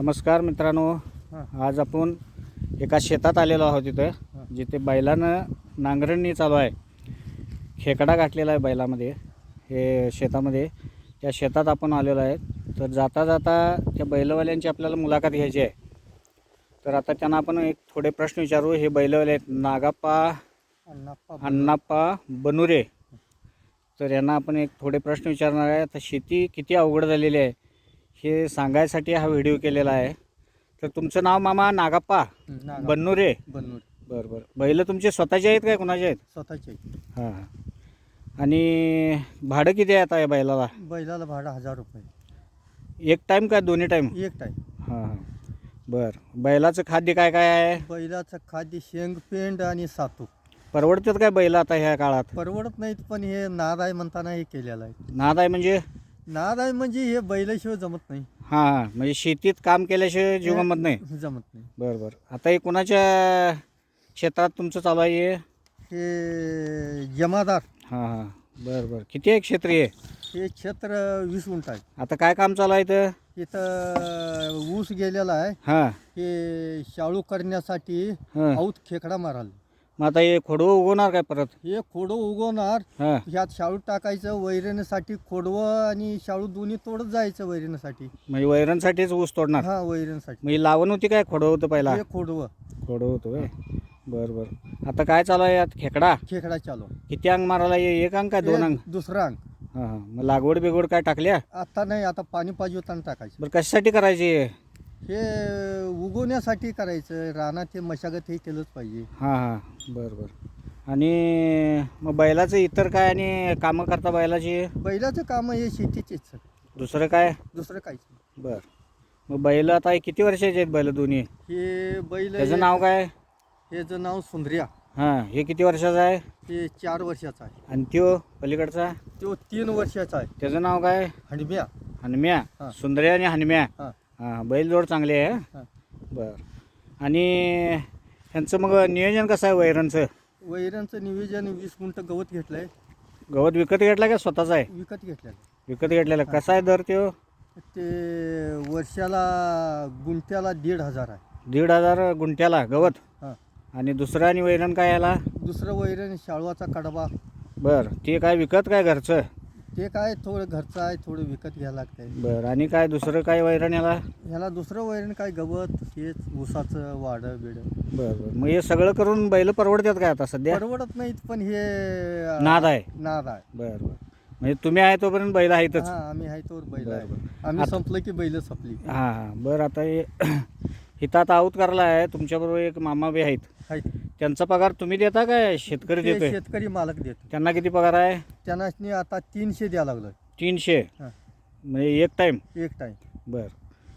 नमस्कार मित्रांनो. आज आपण एका शेतात आलेलो आहोत. इथं जिथे बैलानं नांगरणी चालू आहे. खेकडा घातलेला आहे बैलामध्ये हे शेतामध्ये. त्या शेतात आपण आलेलो आहे. तर जाता जाता त्या बैलवाल्यांची आपल्याला मुलाखत घ्यायची आहे. तर आता त्यांना आपण एक थोडे प्रश्न विचारू. हे बैलवाले आहेत नागाप्पा अण्णाप्पा अण्णाप्पा बनुरे. तर यांना आपण एक थोडे प्रश्न विचारणार आहे. आता शेती किती अवघड झालेली आहे? हे सांगायसाठी हा व्हिडिओ केलेला आहे. तर तुमचं नाव मामा नागाप्पा? नागा बन्नुरे? बरं बरं. बैल तुमचे स्वतःचे आहेत काय कुणाचे आहेत? स्वतःचे हां हां. आणि भाडं किती आहे आता या बैलाला? बैलाला भाडं हजार रुपये. एक टाईम का दोन्ही टाईम एक टाईम हां हां. बरं. बैलाचं खाद्य काय काय आहे? बैलाचं खाद्य शेंग पेंड आणि सातू. परवडतात काय बैल आता ह्या काळात? परवडत नाहीत पण हे नाद आहे म्हणताना हे केलेलं आहे. नाद आहे म्हणजे? नाद आहे म्हणजे हे बैलाशिवाय जमत नाही. हां हां म्हणजे शेतीत काम केल्याशिवाय जीव गमत नाही? जमत नाही. बरं बरं आता हे कुणाच्या क्षेत्रात तुमचं चालू आहे हे? हे जमादार. हां हां. बरं बरं किती आहे क्षेत्र आहे हे क्षेत्र वीस उंट आहे. आता काय काम चालू आहे इथं? इथं ऊस गेलेला आहे. हां. हे शाळू करण्यासाठी हां. औत खेकडा माराल मग आता हे खोडवं उगवणार काय परत? हे खोडं उगवणार हां. ह्यात शाळू टाकायचं वैरणीसाठी खोडवं आणि शाळू दोन्ही तोडत जायचं वैरणीसाठी. म्हणजे वैरणसाठीच ऊस तोडणार? हा वैरणीसाठी. म्हणजे लावण होती काय? खोडवं होतं पहिला? हे खोडवं. खोडवं होतं होय? बरं बरं. आता काय चालू आहे यात? खेकडा? खेकडा चालू. किती अंग मारायला ये एक अंग काय दोन अंग? हे दुसरा अंग. हां हां. मग लागवड बिगवड काय टाकल्या? आता नाही आता पाणी पाहिजे होताना टाकायचं. बरं कशासाठी करायची हे? हे उगवण्यासाठी करायचं. रानात हे मशागत हे केलंच पाहिजे. हां हां. बरं बरं. आणि मग बैलाचं इतर काय आणि कामं करता बैलाची? बैलाचं काम हे शेतीचेच सर. दुसरं काय? दुसरं काहीच नाही. बरं. मग बैल आता हे किती वर्षाचे आहेत बैल दोन्ही? हे बैल त्याचं नाव काय? हेचं नाव सुंदर्या. हां हे किती वर्षाचं आहे? हे चार वर्षाचा आहे. आणि त्यो पलीकडचा? तो तीन वर्षाचा आहे. त्याचं नाव काय? हंडम्या हनम्या. हां. सुंदर्या आणि हनम्या. हां. हां बैलजोड चांगली आहे? हां. बरं. आणि ह्यांचं मग नियोजन कसं आहे वैरणचं? वैरांचं नियोजन वीस गुंठ गवत घेतलंय. गवत विकत घेतला का स्वतःच आहे? विकत घेतलेलं. विकत घेतलेला. कसा आहे दर त्यो ते वर्षाला गुंठ्याला दीड हजार आहे. दीड हजार गुंठ्याला गवत? हां. आणि दुसरं आणि वैरण काय याला? दुसरं वैरण शाळवाचा कडबा. बरं. ते काय विकत काय घरचं? ते काय थोडं घरचं आहे थोडं विकत घ्यायला लागतंय. बरं आणि काय दुसरं काय वैरण याला? ह्याला दुसरं वैरण काय गवत हेच ऊसाचं वाडं बिडं. बरं बरं. मग हे सगळं करून बैल परवडतात काय आता सध्या? परवडत नाहीत पण हे नाद आहे. नाद आहे. बरं बरं. म्हणजे तुम्ही आहे तोपर्यंत बैल आहेतच. हा आम्ही आहे तोवर बैल आहे. आम्ही संपलं की बैल संपली. हां हां. बरं आता हे इथं आता आऊत करायला आहे. तुमच्याबरोबर एक मामा बी आहेत. आहेत. त्यांचा पगार तुम्ही देता काय? शेतकरी ते देतोय? शेतकरी मालक देतो त्यांना किती पगार आहे? त्यांना आता तीनशे द्यायला लागलं तीनशे? हां. म्हणजे एक टाईम एक टाइम बरं.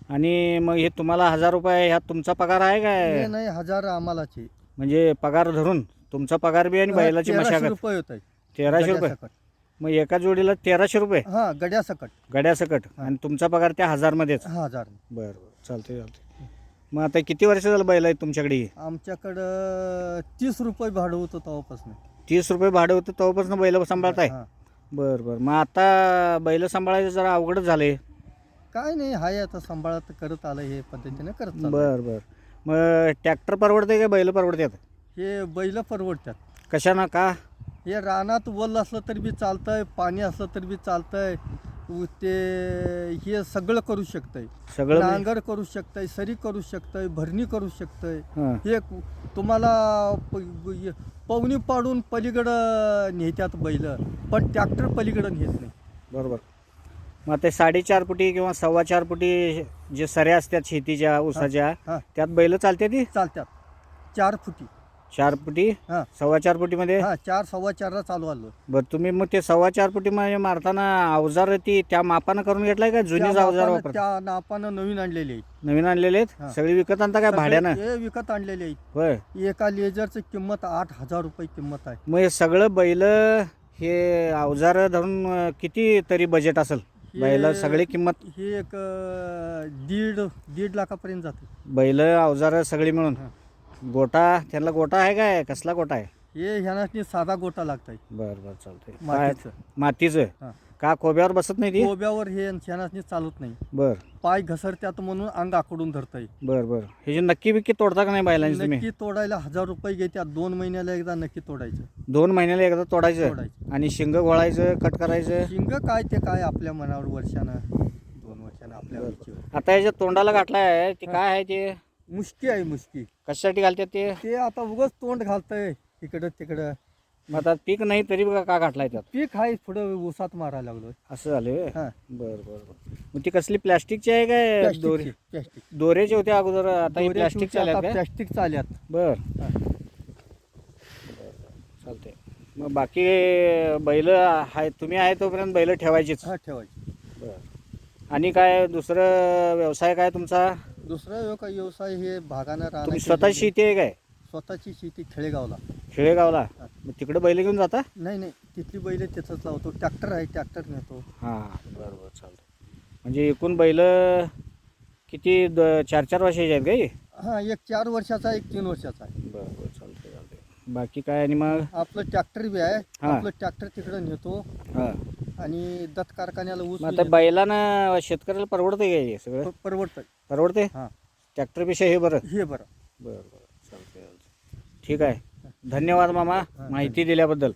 आणि मग हे तुम्हाला हजार रुपये ह्यात तुमचा पगार आहे काय? नाही हजार आम्हालाचे म्हणजे पगार धरून तुमचा पगार बी आणि बैलाची तेराशे मशागत. रुपये होत तेराशे रुपये? मग एका जोडीला तेराशे रुपये? हा गड्यासकट गड्यासकट. आणि तुमचा पगार त्या हजारमध्येच हा हजार. बरं बरं. चालते चालते मग आता किती वर्ष झालं बैल आहेत तुमच्याकडे? आमच्याकडं तीस रुपये भाडं होतं तेव्हापासून. तीस रुपये भाडं होतं तेव्हापासून बैल सांभाळताय? हा. बरं बरं. मग आता बैल सांभाळायचं जरा अवघडच झाले काय नाही हाय आता सांभाळत करत आलं हे पद्धतीने करत चाललंय. बरं बरं. मग ट्रॅक्टर परवडते का बैल परवडतात हे बैल परवडतात कशानं? का? हे रानात वल असलं तरी बी चालतंय पाणी असलं तरी बी चालतंय. उ- ते हे सगळं करू शकतंय. सगळं म्हणजे- नांगर करू शकतंय सरी करू शकतंय भरणी करू शकतंय. हां. हे कु- तुम्हाला प- य- पवनी पाडून पलीकडं नेत्यात बैल पण ट्रॅक्टर पलीकडं नेत नाही. बरोबर. मग ते साडेचार फुटी किंवा सव्वा चार फुटी जे सऱ्या असतात शेतीच्या ऊसाच्या हां त्यात बैल चालते ती चालत्यात. चार फुटी. चार फुटी हां. सव्वा चार फुटीमध्ये हां चार सव्वा चारला चालू आलो. बरं तुम्ही मग ते सव्वा चार फुटीमध्ये मारताना अवजार ती त्या मापानं करून घेतलाय का? जुनीच त्या अवजार नापानं- वापर त्या नापानं नवीन आणलेले आहेत. नवीन आणलेले आहेत? हां. सगळी विकत आणता काय? भाड्यानं? सगळे हे विकत आणलेले आहेत. होय. एका लेजरची किंमत आठ हजार रुपये किंमत आहे. मग हे सगळं बैल हे अवजार धरून अं, किती तरी बजेट असेल? हे- बैल सगळी किंमत? हे एक अं, दीड दीड लाखापर्यंत जाते. बैल अवजार सगळी मिळून? हां. गोटा त्यांना गोटा आहे काय? कसला गोटा आहे? हे ह्याना साधा गोटा लागतंय. बर बर चालतंय. काय? मातीचं. मातीचं? हा. का कोब्यावर बसत नाही ती? कोब्यावर हे ह्याना चालत नाही. बर. पाय घसरत्यात म्हणून अंग आकडून धरतंय. बर बर. हे जे नक्की बिक्की तोडता का नाही बैलांची तुम्ही? नक्की तोडायला हजार रुपये घेत्या दोन महिन्याला एकदा नक्की तोडायचं. दोन महिन्याला एकदा तोडायचं? तोडायचं. आणि शिंग घोळायचं कट करायचं? शिंग काय ते काय आपल्या मनावर वर्षानं दोन वर्षानं आपल्या. आता याच्या तोंडाला घातलाय ते काय आहे ते? मुष्की आहे मुष्की कशासाठी घालतात ते? ते आता उगच तोंड घालतंय इकडं तिकडं. मग आता पीक नाही तरी बघा का घातलाय त्यात? पीक आहे पुढं ऊसात मारायला लागलो असं झाले हा. बर बर बर. मग ती कसली प्लॅस्टिकची आहे काय दोरे? प्लॅस्टिक. दोऱ्याचे होते अगोदर आता ही प्लॅस्टिक काय? प्लॅस्टिक चाल्यात बर. हा. चालते मग बाकी बैल आहे तुम्ही आहे तोपर्यंत बैल ठेवायचीच? हा ठेवायची. बर. आणि काय दुसरं व्यवसाय काय तुमचा? दुसरा काय व्यवसाय हे भागानं तुम्ही राहणार स्वतः शेती आहे काय? स्वतःची शेती खेळेगावला खेडेगावला? हा. मग तिकडे बैल घेऊन जाता? नाही नाही. तिथली बैल तिथंच लावतो. ट्रॅक्टर आहे ट्रॅक्टर नेतो. हां बरं बरं चालतं म्हणजे एकूण बैल किती द चार चार वर्षाचे आहेत काही हा एक चार वर्षाचा एक तीन वर्षाचा आहे. बरं बरं चालतं चालतं बाकी काय आणि मग? आपलं ट्रॅक्टर बी आहे. हा. आपलं ट्रॅक्टर तिकडं नेतो. हां. आणि दत्त कारखान्याला ऊस मग आता. बैलानं शेतकऱ्याला परवडते काय हे सगळं? परवडतं परवडते हा. ट्रॅक्टरपेक्षा हे बरं. हे बरं. बरं बरं. चालतंय चालतंय. ठीक आहे. धन्यवाद मामा माहिती दिल्याबद्दल.